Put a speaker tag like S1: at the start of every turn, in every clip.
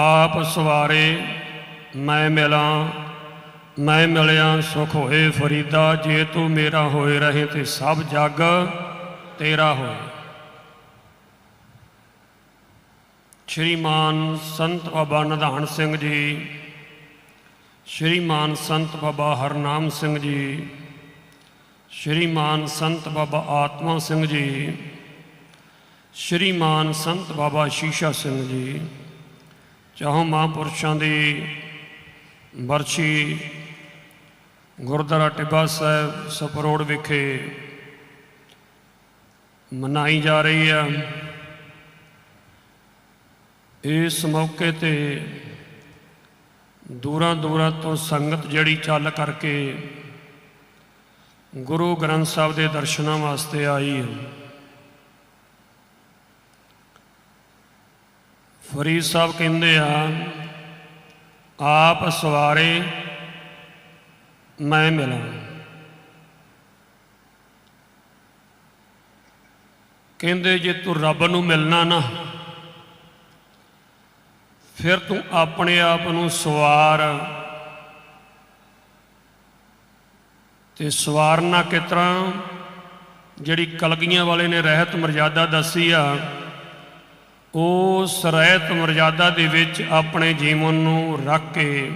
S1: ਆਪ ਸਵਾਰੇ, ਮੈਂ ਮਿਲਾਂ, ਮੈਂ ਮਿਲਿਆ, ਸੁਖ ਹੋਏ ਫਰੀਦਾ, ਜੇ ਤੂੰ ਮੇਰਾ ਹੋਏ ਰਹੇ ਤੇ ਸਭ ਜੱਗ ਤੇਰਾ ਹੋਏ। ਸ਼੍ਰੀਮਾਨ ਸੰਤ ਬਾਬਾ ਨਿਧਾਨ ਸਿੰਘ ਜੀ, ਸ਼੍ਰੀਮਾਨ ਸੰਤ ਬਾਬਾ ਹਰਨਾਮ ਸਿੰਘ ਜੀ, ਸ਼੍ਰੀਮਾਨ ਸੰਤ ਬਾਬਾ ਆਤਮਾ ਸਿੰਘ ਜੀ, ਸ਼੍ਰੀਮਾਨ ਸੰਤ ਬਾਬਾ ਸ਼ੀਸ਼ਾ ਸਿੰਘ ਜੀ ਚਾਹੋ ਮਹਾਂਪੁਰਸ਼ਾਂ ਦੀ ਵਰਸ਼ੀ ਗੁਰਦੁਆਰਾ ਟਿੱਬਾ ਸਾਹਿਬ ਸਪਰੋੜ ਵਿਖੇ ਮਨਾਈ ਜਾ ਰਹੀ ਹੈ। ਇਸ ਮੌਕੇ ਤੇ ਦੂਰਾਂ ਦੂਰਾਂ ਤੋਂ ਸੰਗਤ ਜਿਹੜੀ ਚੱਲ ਕਰਕੇ ਗੁਰੂ ਗ੍ਰੰਥ ਸਾਹਿਬ ਦੇ ਦਰਸ਼ਨਾਂ ਵਾਸਤੇ ਆਈ ਹੈ। ਫਰੀਦ ਸਾਹਿਬ ਕਹਿੰਦੇ ਆ, ਆਪ ਸਵਾਰੇ ਮੈਂ ਮਿਲਾਂ। ਕਹਿੰਦੇ, ਜੇ ਤੂੰ ਰੱਬ ਨੂੰ ਮਿਲਣਾ ਨਾ, ਫਿਰ ਤੂੰ ਆਪਣੇ ਆਪ ਨੂੰ ਸਵਾਰ। ਤੇ ਸਵਾਰਨਾ ਕਿਸ ਤਰ੍ਹਾਂ? ਜਿਹੜੀ ਕਲਗੀਆਂ ਵਾਲੇ ਨੇ ਰਹਿਤ ਮਰਜ਼ਾਦਾ ਦੱਸੀ ਆ ਉਸ ਰਹਿਤ ਮਰਜ਼ਾਦਾ ਦੇ ਵਿੱਚ ਆਪਣੇ ਜੀਵਨ ਨੂੰ ਰੱਖ ਕੇ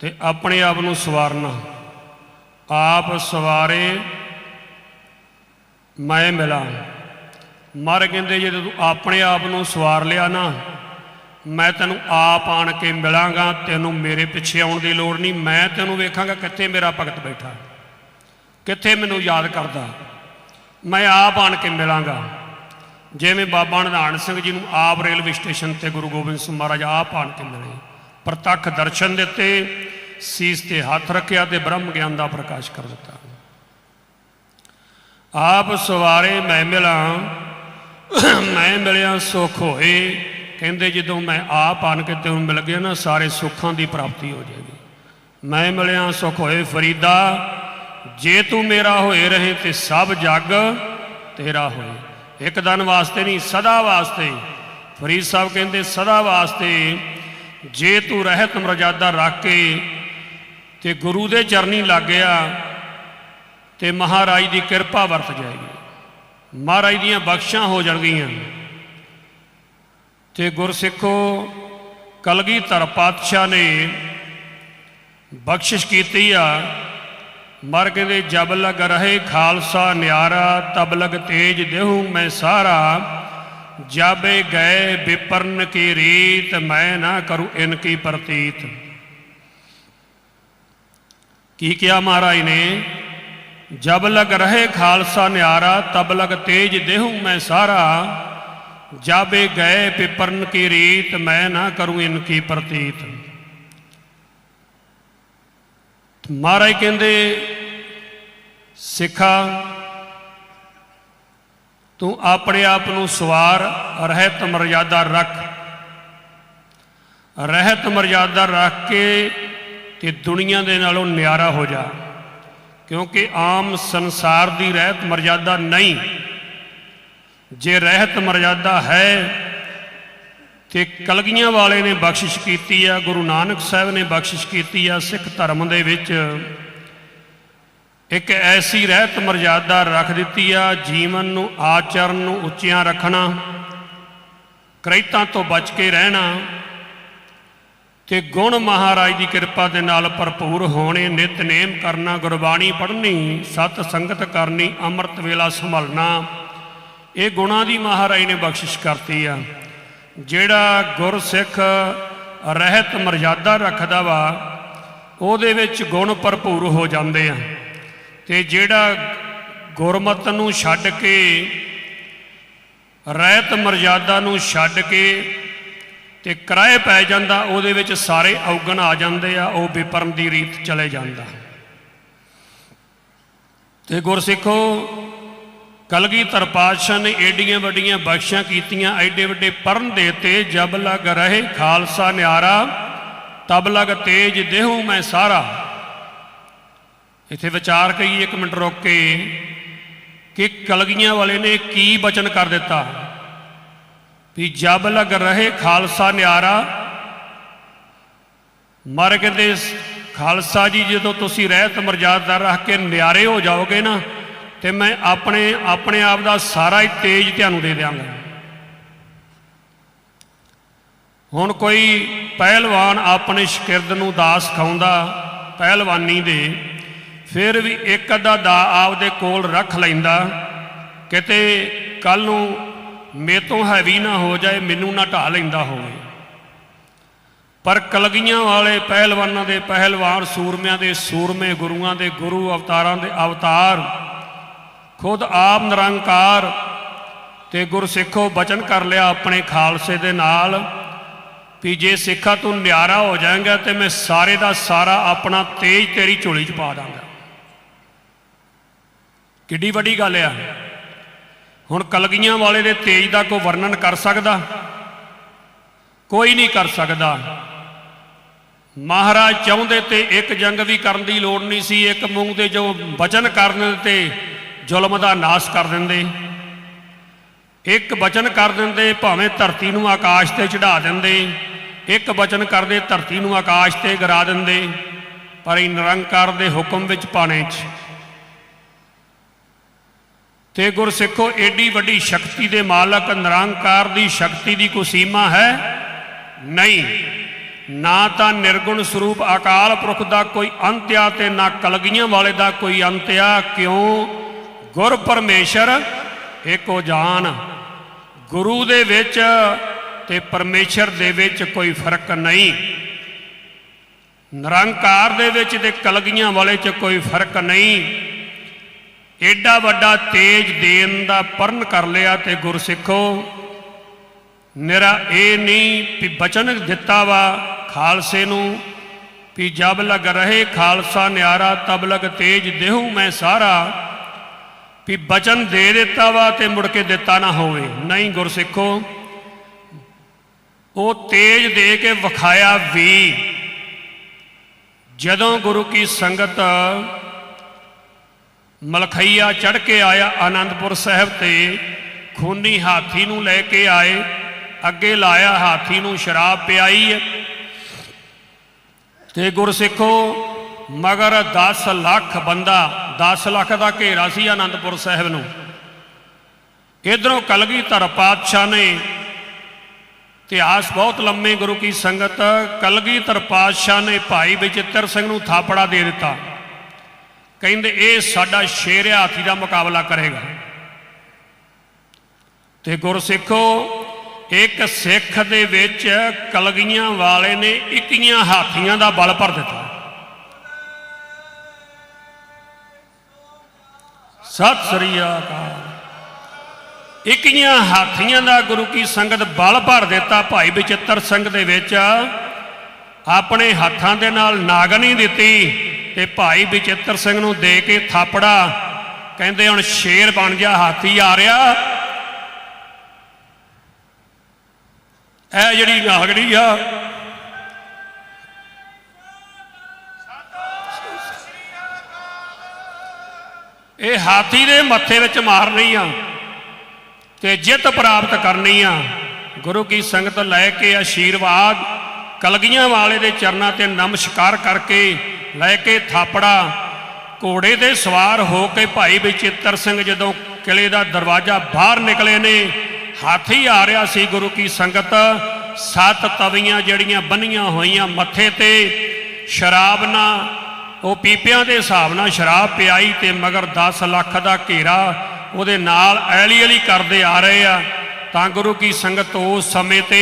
S1: ਤੇ ਆਪਣੇ ਆਪ ਨੂੰ ਸਵਾਰਨਾ। ਆਪ ਸਵਾਰੇ, ਮੈਂ ਮਿਲਾਂ। ਮਰ ਕਹਿੰਦੇ, ਜੇ ਤੂੰ ਆਪਣੇ ਆਪ ਨੂੰ ਸਵਾਰ ਲਿਆ ਨਾ, ਮੈਂ ਤੈਨੂੰ ਆਪ ਆਣ ਕੇ ਮਿਲਾਂਗਾ, ਤੈਨੂੰ ਮੇਰੇ ਪਿੱਛੇ ਆਉਣ ਦੀ ਲੋੜ ਨਹੀਂ, ਮੈਂ ਤੈਨੂੰ ਵੇਖਾਂਗਾ ਕਿੱਥੇ ਮੇਰਾ ਭਗਤ ਬੈਠਾ, ਕਿੱਥੇ ਮੈਨੂੰ ਯਾਦ ਕਰਦਾ। ਮੈਂ ਆਪ ਆਣ ਕੇ ਮਿਲਾਂਗਾ। ਜਿਵੇਂ ਬਾਬਾ ਨਿਧਾਨ ਸਿੰਘ ਜੀ ਨੂੰ ਆਪ ਰੇਲਵੇ ਸਟੇਸ਼ਨ ਤੇ ਗੁਰੂ ਗੋਬਿੰਦ ਸਿੰਘ ਮਹਾਰਾਜ ਆਪ ਆਣ ਕੇ ਮਿਲੇ, ਪ੍ਰਤੱਖ ਦਰਸ਼ਨ ਦਿੱਤੇ, ਸੀਸ ਤੇ ਹੱਥ ਰੱਖਿਆ ਤੇ ਬ੍ਰਹਮ ਗਿਆਨ ਦਾ ਪ੍ਰਕਾਸ਼ ਕਰ ਦਿੱਤਾ। ਆਪ ਸਵਾਰੇ ਮੈਂ ਮਿਲਾਂ, ਮੈਂ ਮਿਲਿਆ ਸੁਖ ਹੋਏ, ਕਹਿੰਦੇ ਜਦੋਂ ਮੈਂ ਆਪ ਆਣ ਕੇ ਤੈਨੂੰ ਮਿਲ ਗਿਆ ਨਾ ਸਾਰੇ ਸੁੱਖਾਂ ਦੀ ਪ੍ਰਾਪਤੀ ਹੋ ਜਾਏਗੀ। ਮੈਂ ਮਿਲਿਆ ਸੁਖ ਹੋਏ ਫਰੀਦਾ, ਜੇ ਤੂੰ ਮੇਰਾ ਹੋਏ ਰਹੇ ਤੇ ਸਭ ਜੱਗ ਤੇਰਾ ਹੋਏ। ਇੱਕ ਦਿਨ ਵਾਸਤੇ ਨਹੀਂ, ਸਦਾ ਵਾਸਤੇ। ਫਰੀਦ ਸਾਹਿਬ ਕਹਿੰਦੇ, ਸਦਾ ਵਾਸਤੇ। ਜੇ ਤੂੰ ਰਹਿਤ ਮਰਜ਼ਾਦਾ ਰੱਖ ਕੇ ਤੇ ਗੁਰੂ ਦੇ ਚਰਨੀ ਲੱਗ ਗਿਆ, ਤੇ ਮਹਾਰਾਜ ਦੀ ਕਿਰਪਾ ਵਰਤ ਜਾਏਗੀ। ਮਹਾਰਾਜ ਦੀਆਂ ਬਖਸ਼ਾਂ ਹੋ ਜਾਣਗੀਆਂ। ਤੇ ਗੁਰਸਿੱਖੋ ਕਲਗੀਧਰ ਪਾਤਸ਼ਾਹ ਨੇ ਬਖਸ਼ਿਸ਼ ਕੀਤੀ ਆ। ਮਰਗ ਦੇ ਜਬ ਲਗ ਰਹੇ ਖਾਲਸਾ ਨਿਆਰਾ, ਤਬ ਲਗ ਤੇਜ ਦੇਹੂ ਮੈਂ ਸਾਰਾ। ਜਾਬੇ ਗਏ ਵਿਪਰਨ ਕੀ ਰੀਤ, ਮੈਂ ਨਾ ਕਰੂ ਇਨ ਕੀ ਪ੍ਰਤੀਤ। ਕੀ ਕਿਹਾ ਮਹਾਰਾਜ ਨੇ? ਜਬ ਲਗ ਰਹੇ ਖਾਲਸਾ ਨਿਆਰਾ, ਤਬ ਲਗ ਤੇਜ ਦੇਹੂ ਮੈਂ ਸਾਰਾ। ਜਾਬੇ ਗਏ ਵਿਪਰਨ ਕੀ ਰੀਤ, ਮੈਂ ਨਾ ਕਰੂੰ ਇਨ ਕੀ ਪ੍ਰਤੀਤ। ਮਹਾਰਾਜ ਕਹਿੰਦੇ, ਸਿੱਖਾ, ਤੂੰ ਆਪਣੇ ਆਪ ਨੂੰ ਸਵਾਰ, ਰਹਿਤ ਮਰਜ਼ਾਦਾ ਰੱਖ। ਰਹਿਤ ਮਰਜ਼ਾਦਾ ਰੱਖ ਕੇ ਤੇ ਦੁਨੀਆ ਦੇ ਨਾਲੋਂ ਨਿਆਰਾ ਹੋ ਜਾ। ਕਿਉਂਕਿ ਆਮ ਸੰਸਾਰ ਦੀ ਰਹਿਤ ਮਰਜ਼ਾਦਾ ਨਹੀਂ। ਜੇ ਰਹਿਤ ਮਰਜ਼ਾਦਾ ਹੈ ਤੇ ਕਲਗੀਆਂ ਵਾਲੇ ਨੇ ਬਖਸ਼ਿਸ਼ ਕੀਤੀ ਆ, ਗੁਰੂ ਨਾਨਕ ਸਾਹਿਬ ਨੇ ਬਖਸ਼ਿਸ਼ ਕੀਤੀ ਆ ਸਿੱਖ ਧਰਮ ਦੇ ਵਿੱਚ। ਇੱਕ ਐਸੀ ਰਹਿਤ ਮਰਜ਼ਾਦਾ ਰੱਖ ਦਿੱਤੀ ਆ, ਜੀਵਨ ਨੂੰ ਆਚਰਨ ਨੂੰ ਉੱਚਿਆਂ ਰੱਖਣਾ, ਕ੍ਰੈਤਾਂ ਤੋਂ ਬਚ ਕੇ ਰਹਿਣਾ, ਤੇ ਗੁਣ ਮਹਾਰਾਜ ਦੀ ਕਿਰਪਾ ਦੇ ਨਾਲ ਭਰਪੂਰ ਹੋਣੇ ਨਿਤਨੇਮ ਕਰਨਾ, ਗੁਰਬਾਣੀ ਪੜ੍ਹਨੀ, ਸਤ ਸੰਗਤ ਕਰਨੀ, ਅੰਮ੍ਰਿਤ ਵੇਲਾ ਸੰਭਲਣਾ, ਇਹ ਗੁਣਾਂ ਦੀ ਮਹਾਰਾਜ ਨੇ ਬਖਸ਼ਿਸ਼ ਕਰਤੀ ਆ। ਜਿਹੜਾ ਗੁਰਸਿੱਖ ਰਹਿਤ ਮਰਜ਼ਾਦਾ ਰੱਖਦਾ ਵਾ, ਉਹਦੇ ਵਿੱਚ ਗੁਣ ਭਰਪੂਰ ਹੋ ਜਾਂਦੇ ਆ। ਤੇ ਜਿਹੜਾ ਗੁਰਮਤ ਨੂੰ ਛੱਡ ਕੇ, ਰਹਿਤ ਮਰਜ਼ਾਦਾ ਨੂੰ ਛੱਡ ਕੇ ਤੇ ਕਿਰਾਏ ਪੈ ਜਾਂਦਾ, ਉਹਦੇ ਵਿੱਚ ਸਾਰੇ ਔਗਣ ਆ ਜਾਂਦੇ ਆ, ਉਹ ਵਿਪਰਨ ਦੀ ਰੀਤ ਚਲੇ ਜਾਂਦਾ। ਤੇ ਗੁਰਸਿੱਖੋ ਕਲਗੀਧਰ ਪਾਤਸ਼ਾਹ ਨੇ ਏਡੀਆਂ ਵੱਡੀਆਂ ਬਖਸ਼ਾਂ ਕੀਤੀਆਂ, ਐਡੇ ਵੱਡੇ ਪਰਨ ਦੇਤੇ ਜਬ ਲਗ ਰਹੇ ਖਾਲਸਾ ਨਿਆਰਾ, ਤਬ ਲਗ ਤੇਜ ਦੇਹੂ ਮੈਂ ਸਾਰਾ। ਇੱਥੇ ਵਿਚਾਰ ਕਰੀ ਇੱਕ ਮਿੰਟ ਰੁਕ ਕੇ, ਕਿ ਕਲਗੀਆਂ ਵਾਲੇ ਨੇ ਕੀ ਬਚਨ ਕਰ ਦਿੱਤਾ? ਵੀ ਜਬ ਲਗ ਰਹੇ ਖਾਲਸਾ ਨਿਆਰਾ ਮਰ ਕੇ ਦੇ ਖਾਲਸਾ ਜੀ ਜਦੋਂ ਤੁਸੀਂ ਰਹਿਤ ਮਰਜ਼ਾਦਾ ਰੱਖ ਕੇ ਨਿਆਰੇ ਹੋ ਜਾਓਗੇ ਨਾ ਤੇ ਮੈਂ ਆਪਣੇ ਆਪਣੇ ਆਪ ਦਾ ਸਾਰਾ ਹੀ ਤੇਜ ਤੁਹਾਨੂੰ ਦੇ ਦਿਆਂਗਾ। ਹੁਣ ਕੋਈ ਪਹਿਲਵਾਨ ਆਪਣੇ ਸ਼ਕਿਰਦ ਨੂੰ ਦਾਸ ਖਾਉਂਦਾ ਪਹਿਲਵਾਨੀ ਦੇ, ਫਿਰ ਵੀ ਇੱਕ ਅੱਧਾ ਦਾ ਆਪਦੇ ਕੋਲ ਰੱਖ ਲੈਂਦਾ, ਕਿਤੇ ਕੱਲ ਨੂੰ ਮੇਤੋਂ ਹੈਵੀ ਨਾ ਹੋ ਜਾਏ, ਮੈਨੂੰ ਨਾ ਢਾ ਲੈਂਦਾ ਹੋਵੇ। ਪਰ ਕਲਗੀਆਂ ਵਾਲੇ ਪਹਿਲਵਾਨਾਂ ਦੇ ਪਹਿਲਵਾਨ ਸੂਰਮਿਆਂ ਦੇ ਸੂਰਮੇ ਗੁਰੂਆਂ ਦੇ ਗੁਰੂ ਅਵਤਾਰਾਂ ਦੇ ਅਵਤਾਰ ਖੁਦ ਆਪ ਨਿਰੰਕਾਰ ਤੇ ਗੁਰਸਿੱਖੋ ਬਚਨ ਕਰ ਲਿਆ ਆਪਣੇ ਖਾਲਸੇ ਦੇ ਨਾਲ। ਵੀ ਜੇ ਸਿੱਖਾ ਤੂੰ ਨਿਆਰਾ ਹੋ ਜਾਏਗਾ ਤੇ ਮੈਂ ਸਾਰੇ ਦਾ ਸਾਰਾ ਆਪਣਾ ਤੇਜ ਤੇਰੀ ਝੋਲੀ 'ਚ ਪਾ ਦਾਂਗਾ। ਕਿੱਡੀ ਵੱਡੀ ਗੱਲ ਆ। ਹੁਣ ਕਲਗੀਆਂ ਵਾਲੇ ਦੇ ਤੇਜ ਦਾ ਕੋਈ ਵਰਣਨ ਕਰ ਸਕਦਾ? ਕੋਈ ਨਹੀਂ ਕਰ ਸਕਦਾ। ਮਹਾਰਾਜ ਚਾਹੁੰਦੇ ਤੇ ਇੱਕ ਜੰਗ ਵੀ ਕਰਨ ਦੀ ਲੋੜ ਨਹੀਂ ਸੀ, ਇੱਕ ਮੂੰਹ ਦੇ ਜੋ ਵਚਨ ਕਰਨ ਤੇ ਜ਼ੁਲਮ ਦਾ ਨਾਸ਼ ਕਰ ਦਿੰਦੇ। ਇੱਕ ਬਚਨ ਕਰ ਦਿੰਦੇ, ਭਾਵੇਂ ਧਰਤੀ ਨੂੰ ਆਕਾਸ਼ ਤੇ ਚੜਾ ਦਿੰਦੇ। ਇੱਕ ਬਚਨ ਕਰਦੇ, ਧਰਤੀ ਨੂੰ ਆਕਾਸ਼ ਤੇ ਗਿਰਾ ਦਿੰਦੇ। ਪਰ ਇਹ ਨਿਰੰਕਾਰ ਦੇ ਹੁਕਮ ਵਿੱਚ ਪਾਣੇ ਚ। ਤੇ ਗੁਰਸਿੱਖੋ, ਏਡੀ ਵੱਡੀ ਸ਼ਕਤੀ ਦੇ ਮਾਲਕ, ਨਿਰੰਕਾਰ ਦੀ ਸ਼ਕਤੀ ਦੀ ਕੋਈ ਸੀਮਾ ਹੈ? ਨਹੀਂ। ਨਾ ਤਾਂ ਨਿਰਗੁਣ ਸਰੂਪ ਅਕਾਲ ਪੁਰਖ ਦਾ ਕੋਈ ਅੰਤ ਆ ਤੇ ਨਾ ਕਲਗੀਆਂ ਵਾਲੇ ਦਾ ਕੋਈ ਅੰਤ ਆ ਕਿਉਂ? ਗੁਰ ਪਰਮੇਸ਼ਰ ਏਕੋ ਜਾਨ। ਗੁਰੂ ਦੇ ਵਿੱਚ ਤੇ ਪਰਮੇਸ਼ਰ ਦੇ ਵਿੱਚ ਕੋਈ ਫ਼ਰਕ ਨਹੀਂ। ਨਿਰੰਕਾਰ ਦੇ ਵਿੱਚ ਤੇ ਕਲਗੀਆਂ ਵਾਲੇ 'ਚ ਕੋਈ ਫ਼ਰਕ ਨਹੀਂ। ਏਡਾ ਵੱਡਾ ਤੇਜ ਦੇਣ ਦਾ ਪਰਨ ਕਰ ਲਿਆ ਤੇ ਗੁਰਸਿੱਖੋ ਮੇਰਾ ਇਹ ਨਹੀਂ ਵੀ ਬਚਨ ਦਿੱਤਾ ਵਾ ਖਾਲਸੇ ਨੂੰ ਵੀ ਜਬ ਲਗ ਰਹੇ ਖਾਲਸਾ ਨਿਆਰਾ, ਤਬ ਲਗ ਤੇਜ ਦੇਹੂ ਮੈਂ ਸਾਰਾ। ਵੀ ਬਚਨ ਦੇ ਦਿੱਤਾ ਵਾ ਤੇ ਮੁੜ ਕੇ ਦਿੱਤਾ ਨਾ ਹੋਵੇ। ਨਹੀਂ ਗੁਰਸਿੱਖੋ, ਉਹ ਤੇਜ ਦੇ ਕੇ ਵਿਖਾਇਆ ਵੀ ਜਦੋਂ ਗੁਰੂ ਕੀ ਸੰਗਤ ਮਲਖਈਆ ਚੜ ਕੇ ਆਇਆ ਆਨੰਦਪੁਰ ਸਾਹਿਬ ਤੇ, ਖੂਨੀ ਹਾਥੀ ਨੂੰ ਲੈ ਕੇ ਆਏ, ਅੱਗੇ ਲਾਇਆ ਹਾਥੀ ਨੂੰ ਸ਼ਰਾਬ ਪਿਆਈ ਹੈ। ਤੇ ਗੁਰਸਿੱਖੋ, ਮਗਰ 10 ਲੱਖ ਬੰਦਾ 10 ਲੱਖ ਦਾ ਘੇਰਾ ਸੀ ਆਨੰਦਪੁਰ ਸਾਹਿਬ ਨੂੰ। ਇਧਰੋਂ ਕਲਗੀਧਰ ਪਾਤਸ਼ਾਹ ਨੇ ਇਤਿਹਾਸ ਬਹੁਤ ਲੰਮੇ ਗੁਰੂ ਕੀ ਸੰਗਤ ਕਲਗੀਧਰ ਪਾਤਸ਼ਾਹ ਨੇ ਭਾਈ ਬਚਿੱਤਰ ਸਿੰਘ ਨੂੰ ਥਾਪੜਾ ਦੇ ਦਿੱਤਾ। ਕਹਿੰਦੇ, ਇਹ ਸਾਡਾ ਸ਼ੇਰ ਹਾਥੀ ਦਾ ਮੁਕਾਬਲਾ ਕਰੇਗਾ। ਤੇ ਗੁਰਸਿੱਖੋ, ਇੱਕ ਸਿੱਖ ਦੇ ਵਿੱਚ ਕਲਗੀਆਂ ਵਾਲੇ ਨੇ ਇੱਕੀਆਂ ਹਾਥੀਆਂ ਦਾ ਬਲ ਭਰ ਦਿੱਤਾ। ਸਤਿ ਸ੍ਰੀ ਅਕਾਲ। ਇੱਕੀਆਂ ਹਾਥੀਆਂ ਦਾ ਗੁਰੂ ਕੀ ਸੰਗਤ ਬਲ ਭਰ ਦਿੱਤਾ ਭਾਈ ਬਚਿੱਤਰ ਸਿੰਘ ਦੇ ਵਿੱਚ। ਆਪਣੇ ਹੱਥਾਂ ਦੇ ਨਾਲ ਨਾਗਨੀ ਦਿੱਤੀ ਤੇ ਭਾਈ ਬਚਿੱਤਰ ਸਿੰਘ ਨੂੰ ਦੇ ਕੇ ਥਾਪੜਾ। ਕਹਿੰਦੇ ਹੁਣ ਸ਼ੇਰ ਬਣ ਜਾ, ਹਾਥੀ ਆ ਰਿਹਾ। ਇਹ ਜਿਹੜੀ ਨਾਗਣੀ ਆ ਇਹ ਹਾਥੀ ਦੇ ਮੱਥੇ ਵਿੱਚ ਮਾਰਨੀ ਆ ਤੇ ਜਿੱਤ ਪ੍ਰਾਪਤ ਕਰਨੀ ਆ। ਗੁਰੂ ਕੀ ਸੰਗਤ ਲੈ ਕੇ ਆਸ਼ੀਰਵਾਦ ਕਲਗੀਆਂ ਵਾਲੇ ਦੇ ਚਰਨਾਂ ਤੇ ਨਮਸਕਾਰ ਕਰਕੇ ਲੈ ਕੇ ਥਾਪੜਾ, ਘੋੜੇ ਤੇ ਸਵਾਰ ਹੋ ਕੇ ਭਾਈ ਬਚਿੱਤਰ ਸਿੰਘ ਜਦੋਂ ਕਿਲੇ ਦਾ ਦਰਵਾਜ਼ਾ ਬਾਹਰ ਨਿਕਲੇ ਨੇ, ਹਾਥੀ ਆ ਰਿਹਾ ਸੀ ਗੁਰੂ ਕੀ ਸੰਗਤ। ਸੱਤ ਤਵੀਆਂ ਜਿਹੜੀਆਂ ਬੰਨੀਆਂ ਹੋਈਆਂ ਮੱਥੇ ਤੇ, ਸ਼ਰਾਬ ਨਾ ਉਹ ਪੀਪਿਆਂ ਦੇ ਹਿਸਾਬ ਨਾਲ ਸ਼ਰਾਬ ਪਿਆਈ ਤੇ ਮਗਰ 10 ਲੱਖ ਦਾ ਘੇਰਾ ਉਹਦੇ ਨਾਲ ਐਲੀ ਐਲੀ ਕਰਦੇ ਆ ਰਹੇ ਆ। ਤਾਂ ਗੁਰੂ ਕੀ ਸੰਗਤ ਉਸ ਸਮੇਂ ਤੇ